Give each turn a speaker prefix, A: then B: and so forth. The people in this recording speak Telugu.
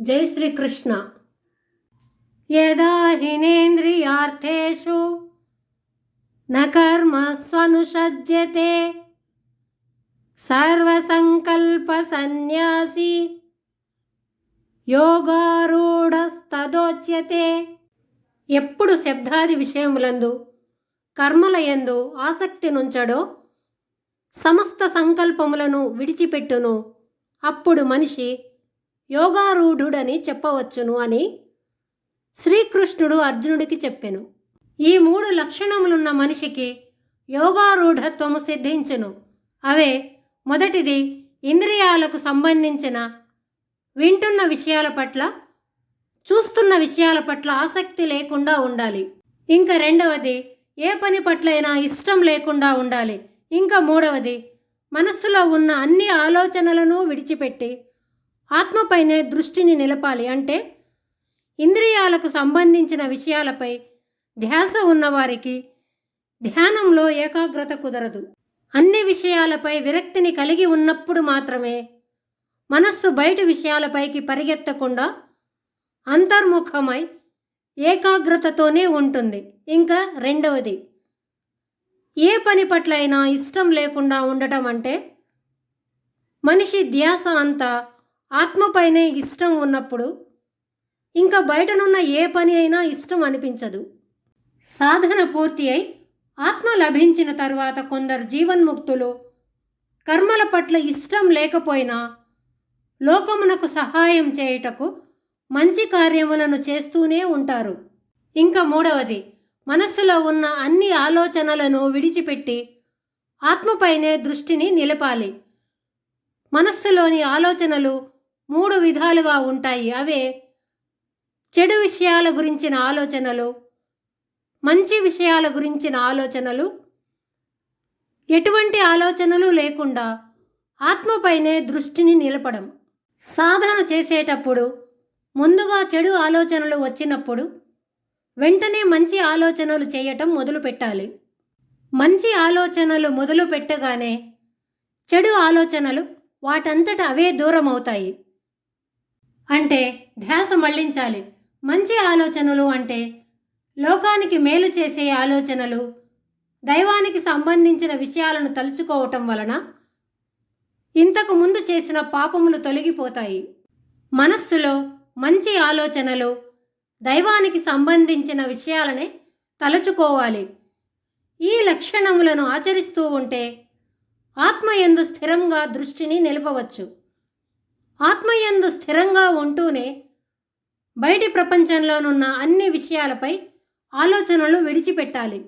A: జై శ్రీకృష్ణ. యదా హినేంద్రియార్థేషు న కర్మస్వనుషజ్యతే సర్వసంకల్ప సన్యాసి యోగారూఢస్తదోచ్యతే. ఎప్పుడు శబ్దాది విషయములందు కర్మలయందు ఆసక్తి నుంచడో సమస్త సంకల్పములను విడిచిపెట్టును. అప్పుడు మనిషి యోగారూఢుడని చెప్పవచ్చును అని శ్రీకృష్ణుడు అర్జునుడికి చెప్పెను. ఈ మూడు లక్షణములున్న మనిషికి యోగారూఢత్వము సిద్ధించును. అవే మొదటిది ఇంద్రియాలకు సంబంధించిన వింటున్న విషయాల పట్ల చూస్తున్న విషయాల పట్ల ఆసక్తి లేకుండా ఉండాలి. ఇంకా రెండవది ఏ పని పట్లైనా ఇష్టం లేకుండా ఉండాలి. ఇంకా మూడవది మనస్సులో ఉన్న అన్ని ఆలోచనలను విడిచిపెట్టి ఆత్మపైనే దృష్టిని నిలపాలి అంటే ఇంద్రియాలకు సంబంధించిన విషయాలపై ధ్యాస ఉన్నవారికి ధ్యానంలో ఏకాగ్రత కుదరదు. అన్ని విషయాలపై విరక్తిని కలిగి ఉన్నప్పుడు మాత్రమే మనస్సు బయట విషయాలపైకి పరిగెత్తకుండా అంతర్ముఖమై ఏకాగ్రతతోనే ఉంటుంది. ఇంకా రెండవది ఏ పని పట్లైనా ఇష్టం లేకుండా ఉండటం అంటే మనిషి ధ్యాస అంతా ఆత్మపైనే ఇష్టం ఉన్నప్పుడు ఇంకా బయటనున్న ఏ పని అయినా ఇష్టం అనిపించదు. సాధన పూర్తి అయి ఆత్మ లభించిన తరువాత కొందరు జీవన్ముక్తులు కర్మల పట్ల ఇష్టం లేకపోయినా లోకమునకు సహాయం చేయుటకు మంచి కార్యములను చేస్తూనే ఉంటారు. ఇంకా మూడవది మనస్సులో ఉన్న అన్ని ఆలోచనలను విడిచిపెట్టి ఆత్మపైనే దృష్టిని నిలపాలి. మనస్సులోని ఆలోచనలు మూడు విధాలుగా ఉంటాయి. అవే చెడు విషయాల గురించిన ఆలోచనలు మంచి విషయాల గురించిన ఆలోచనలు. ఎటువంటి ఆలోచనలు లేకుండా ఆత్మపైనే దృష్టిని నిలపడం. సాధన చేసేటప్పుడు ముందుగా చెడు ఆలోచనలు వచ్చినప్పుడు వెంటనే మంచి ఆలోచనలు చేయటం మొదలు పెట్టాలి మంచి ఆలోచనలు మొదలు పెట్టగానే చెడు ఆలోచనలు వాటంతట అవే దూరం అవుతాయి అంటే ధ్యాస మళ్ళించాలి. మంచి ఆలోచనలు అంటే లోకానికి మేలు చేసే ఆలోచనలు దైవానికి సంబంధించిన విషయాలను తలుచుకోవటం వలన ఇంతకు ముందు చేసిన పాపములు తొలగిపోతాయి. మనస్సులో మంచి ఆలోచనలు దైవానికి సంబంధించిన విషయాలనే తలుచుకోవాలి. ఈ లక్షణములను ఆచరిస్తూ ఉంటే ఆత్మయందు స్థిరంగా దృష్టిని నిలపవచ్చు. ఆత్మయందు స్థిరంగా ఉంటూనే బయటి ప్రపంచంలోనున్న అన్ని విషయాలపై ఆలోచనలు విడిచిపెట్టాలి.